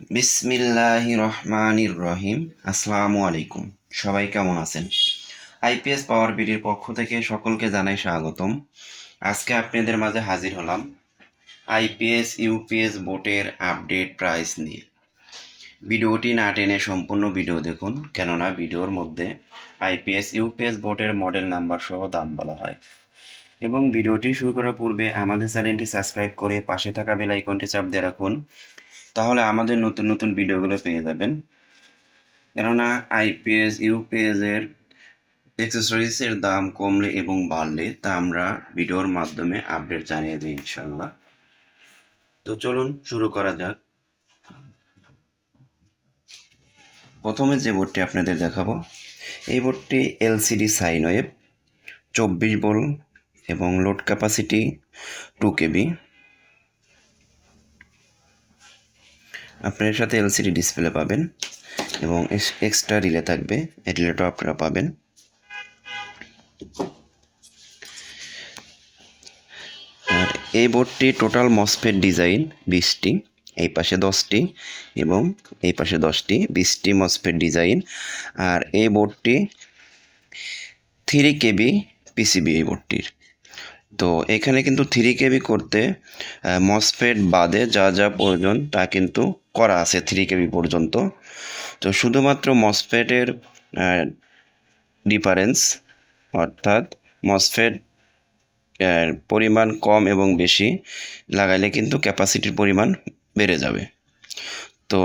বিসমিল্লাহি রহমানির রহিম। আসসালামু আলাইকুম। সবাই কেমন আছেন? আইপিএস পাওয়ার বিডির পক্ষ থেকে সকলকে জানাই স্বাগতম। আজকে আপনাদের মাঝে হাজির হলাম আইপিএস, ইউপিএস বোর্ডের আপডেট প্রাইস নিয়ে। ভিডিওটি না টেনে সম্পূর্ণ ভিডিও দেখুন, কেননা ভিডিওর মধ্যে আইপিএস, ইউপিএস বোর্ডের মডেল নাম্বার সহ দাম বলা হয়। এবং ভিডিওটি শুরু করার পূর্বে আমাদের চ্যানেলটি সাবস্ক্রাইব করে পাশে থাকা বেল আইকনটি চাপ দিয়ে রাখুন। তাহলে আমাদের নতুন নতুন ভিডিওগুলো পেয়ে যাবেন। কেননা আইপিএস, ইউপিএস এর অ্যাক্সেসরিজের দাম কমলে এবং বাড়লে তা আমরা ভিডিওর মাধ্যমে আপডেট জানিয়ে দিই ইনশাল্লাহ তো চলুন শুরু করা যাক। প্রথমে যে বোর্ডটি আপনাদের দেখাবো, এই বোর্ডটি এলসিডি সাইন ওয়েব চব্বিশ বল এবং লোড ক্যাপাসিটি টু কেবি আপনার সাথে এলসিডি ডিসপ্লে পাবেন এবং এক্সট্রা রিলে থাকবে এই রিলেটাও আপনারা পাবেন। আর এই বোর্ডটি টোটাল মসফেট ডিজাইন বিশটি, এই পাশে দশটি এবং এই পাশে দশটি, বিশটি মসফেট ডিজাইন আর এই বোর্ডটি থ্রি কেবি পিসিবি এই বোর্ডটির। তো এখানে কিন্তু থ্রি কেবি করতে মসফেট বাদে যা যা প্রয়োজন তা কিন্তু করা আছে থ্রি কেবি পর্যন্ত। তো শুধুমাত্র মসফেটের ডিফারেন্স অর্থাৎ মসফেট পরিমাণ কম এবং বেশি লাগাইলে কিন্তু ক্যাপাসিটির পরিমাণ বেড়ে যাবে। তো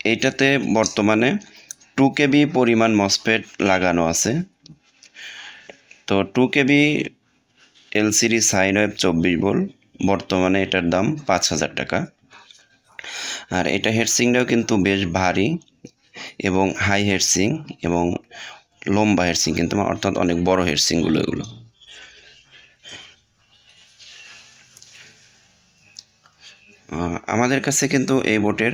এইটাতে বর্তমানে টু কেবি পরিমাণ মসফেট লাগানো আছে। তো two KB LCD sine wave চব্বিশ বল বর্তমানে এটার দাম পাঁচ হাজার টাকা। আর এটা হেডসিংটাও কিন্তু বেশ ভারী এবং হাই হেডসিং এবং লম্বা হেডসিং কিন্তু অর্থাৎ অনেক বড় হেডসিংগুলো এগুলো। আমাদের কাছে কিন্তু এই বোটের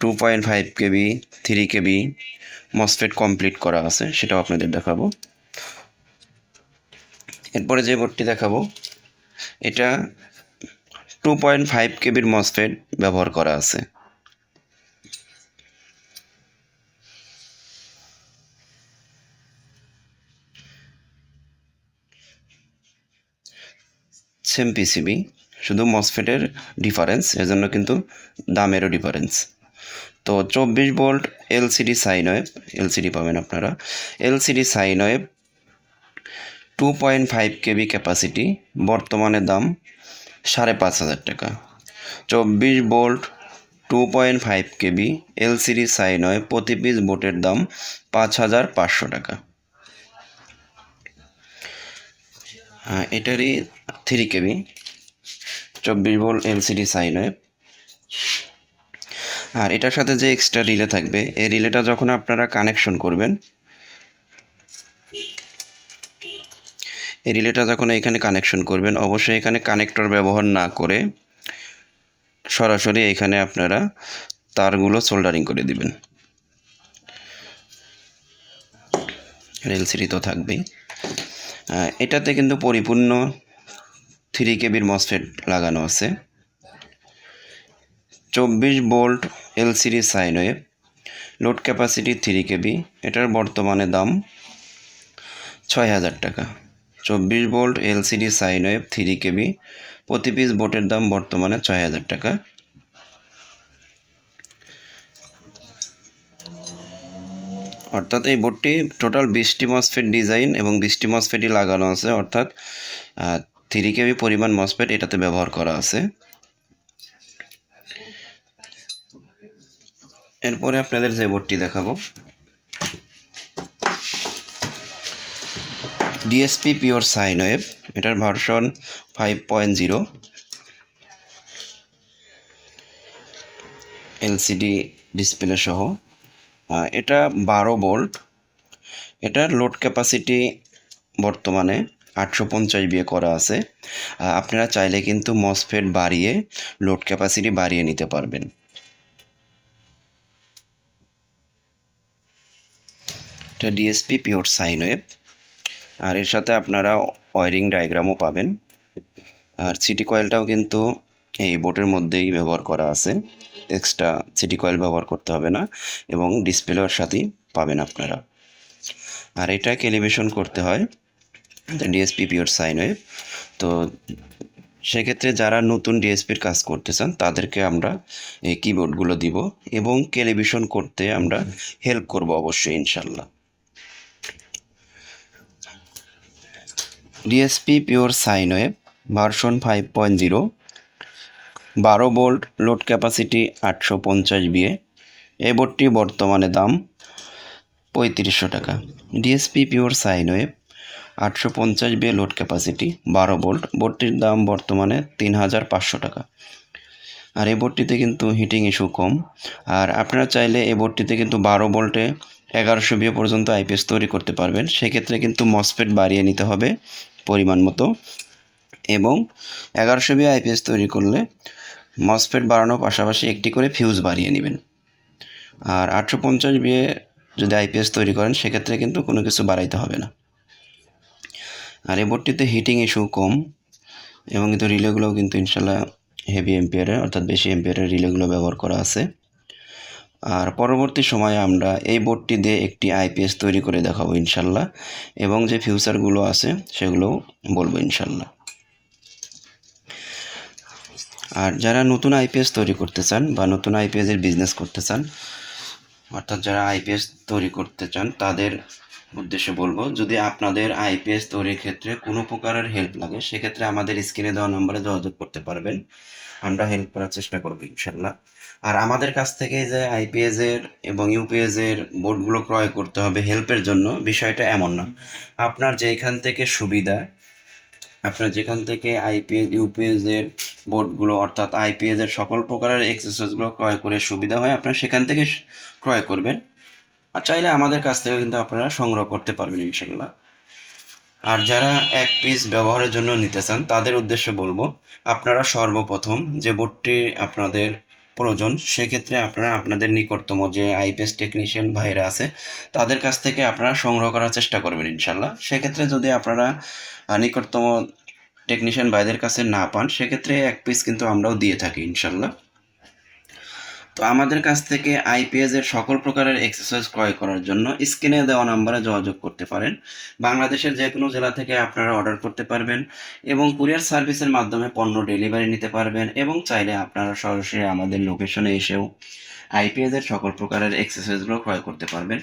two point five KB three KB MOSFET complete করা আছে, সেটাও আপনাদের দেখাবো। এরপরে যে বোর্ডটি দেখাবো, এটা টু পয়েন্ট ফাইভ কেবির মসফেট ব্যবহার করা আছে। সেম পিসিবি শুধু মসফেটের ডিফারেন্স এজন্য কিন্তু দামেরও ডিফারেন্স তো চব্বিশ volt LCD sine wave LCD পাবেন আপনারা। LCD sine wave two point five KB capacity বর্তমানে দাম সাড়ে পাঁচ হাজার টাকা। চব্বিশ volt two point five KB LCD sine wave প্রতি পিস বোটের দাম পাঁচ হাজার পাঁচশো টাকা। এটারই থ্রি কেবি চব্বিশ ভোল্ট এলসিডি সাইন ওয়েব আর এটার সাথে যে এক্সট্রা রিলে থাকবে, এই রিলেটা যখন আপনারা কানেকশন করবেন এই রিলেটা যখন এখানে কানেকশন করবেন, অবশ্যই এখানে কানেক্টর ব্যবহার না করে সরাসরি এখানে আপনারা তারগুলো সোল্ডারিং করে দিবেন। এলসিডি তো থাকবেই। এটাতে কিন্তু পরিপূর্ণ থ্রি কেবির মসফেট লাগানো আছে। চব্বিশ volt LCD sine wave load capacity three KB এটার বর্তমানে দাম ছয় হাজার টাকা। চব্বিশ volt LCD sine wave three KB, প্রতি পিস বোটের দাম বর্তমানে ছয় হাজার টাকা। অর্থাৎ এই বোর্ডটি টোটাল বিশটি মসফেট ডিজাইন এবং বিশটি মসফেটই লাগানো আছে, অর্থাৎ থ্রি কেবি পরিমাণ মসফেট এটাতে ব্যবহার করা আছে। এরপরে আপনাদের যে বোর্ডটি দেখাবো। ডিএসপি পিওর সাইন ওয়েভ এটার version five point zero LCD display সহ। এটা বারো বোল্ট এটার লোড ক্যাপাসিটি বর্তমানে আটশো পঞ্চাশ বিয়ে করা আছে। আপনারা চাইলে কিন্তু মসফেট বাড়িয়ে লোড ক্যাপাসিটি বাড়িয়ে নিতে পারবেন। এটা ডিএসপি পিওর সাইন ওয়েভ আর এর সাথে আপনারা ওয়ারিং ডায়াগ্রামও পাবেন। আর সিটি কয়েলটাও কিন্তু এই বোটের মধ্যেই ব্যবহার করা আছে। এক্সট্রা সিটি কয়েল ব্যবহার করতে হবে না এবং ডিসপ্লের সাথেই পাবেন আপনারা। আর এটা ক্যালিব্রেশন করতে হয় ডিএসপি পিওর সাইন ওয়েভ তো সেক্ষেত্রে যারা নতুন ডিএসপির কাজ করতে চান, তাদেরকে আমরা এই কিবোর্ডগুলো দিব এবং ক্যালিব্রেশন করতে আমরা হেল্প করব অবশ্যই, ইনশাল্লাহ। DSP pure sine wave version five point zero বারো বোল্ট লোড ক্যাপাসিটি আটশো পঞ্চাশ বিয়ে এই বোর্ডটি বর্তমানে দাম পঁয়ত্রিশশো টাকা। ডিএসপি পিওর সাইন ওয়েভ আটশো পঞ্চাশ বিয়ে লোড ক্যাপাসিটি বারো বোল্ট বোর্ডটির দাম বর্তমানে তিন হাজার পাঁচশো টাকা। আর এই বোর্ডটিতে কিন্তু হিটিং ইস্যু কম। আর আপনারা চাইলে এই বোর্ডটিতে কিন্তু বারো ভোল্টে এগারোশো বিয়ে পর্যন্ত আইপিএস তৈরি করতে পারবেন। সেক্ষেত্রে কিন্তু মসফেট বাড়িয়ে নিতে হবে পরিমাণ মতো। এবং এগারোশো বিয়ে আইপিএস তৈরি করলে মসফেট বাড়ানোর পাশাপাশি একটি করে ফিউজ বাড়িয়ে নেবেন। আর আটশো পঞ্চাশ বিয়ে যদি আইপিএস তৈরি করেন, সেক্ষেত্রে কিন্তু কোনো কিছু বাড়াইতে হবে না। আর এই বোর্ডটিতে হিটিং ইস্যু কম। এবং কিন্তু রিলেগুলোও কিন্তু ইনশাল্লাহ হেভি এম্পিয়ারের অর্থাৎ বেশি এম্পিয়ারের রিলেগুলো ব্যবহার করা আছে। আর পরবর্তী সময়ে আমরা এই বোর্ডটি দিয়ে একটি আইপিএস তৈরি করে দেখাবো ইনশাল্লাহ। এবং যে ফিউচারগুলো আছে, সেগুলোও বলব ইনশাল্লাহ। আর যারা নতুন আইপিএস তৈরি করতে চান বা নতুন আইপিএসের বিজনেস করতে চান, অর্থাৎ যারা আইপিএস তৈরি করতে চান, তাদের উদ্দেশ্যে বলব, যদি আপনাদের আইপিএস তৈরির ক্ষেত্রে কোনো প্রকারের হেল্প লাগে, সেক্ষেত্রে আমাদের স্ক্রিনে দেওয়া নম্বরে যোগাযোগ করতে পারবেন। আমরা হেল্প করার চেষ্টা করব ইনশাল্লাহ আর আমাদের কাছ থেকে যে আইপিএস এর এবং ইউপিএস এর বোর্ডগুলো ক্রয় করতে হবে হেল্পের জন্য, বিষয়টা এমন না। আপনার যেখান থেকে সুবিধা, আপনার যেখান থেকে আইপিএস ইউপিএস এর বোর্ডগুলো অর্থাৎ আইপিএস এর সকল প্রকারের এক্সারসাইজগুলো ক্রয় করে সুবিধা হয়, আপনারা সেখান থেকে ক্রয় করবেন। আর চাইলে আমাদের কাছ থেকে কিন্তু আপনারা সংগ্রহ করতে পারবেন ইনশাল্লাহ আর যারা এক পিস ব্যবহারের জন্য নিতে চান, তাদের উদ্দেশ্যে বলব, আপনারা সর্বপ্রথম যে বোর্ডটি আপনাদের প্রয়োজন, সেক্ষেত্রে আপনারা আপনাদের নিকটতম যে আইপিএস টেকনিশিয়ান ভাইরা আছে, তাদের কাছ থেকে আপনারা সংগ্রহ করার চেষ্টা করবেন ইনশাল্লাহ সেক্ষেত্রে যদি আপনারা নিকটতম টেকনিশিয়ান ভাইদের কাছে না পান, সেক্ষেত্রে এক পিস কিন্তু আমরাও দিয়ে থাকি ইনশাল্লাহ তো আমাদের কাছ থেকে আইপিএস এর সকল প্রকারের এক্সারসাইজ ক্রয় করার জন্য স্ক্রিনে দেওয়া নাম্বারে যোগাযোগ করতে পারেন। বাংলাদেশের যে কোনো জেলা থেকে আপনারা অর্ডার করতে পারবেন এবং কুরিয়ার সার্ভিসের মাধ্যমে পণ্য ডেলিভারি নিতে পারবেন এবং চাইলে আপনারা সরাসরি আমাদের লোকেশনে এসেও আইপিএস এর সকল প্রকারের এক্সারসাইজগুলো ক্রয় করতে পারবেন।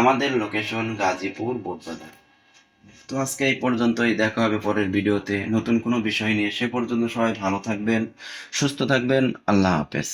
আমাদের লোকেশন গাজীপুর বোটবাজার তো আজকে এই পর্যন্তই, দেখা হবে পরের ভিডিওতে। নতুন কোনো বিষয় নিয়ে সে পর্যন্ত সবাই ভালো থাকবেন, সুস্থ থাকবেন। আল্লাহ হাফেজ।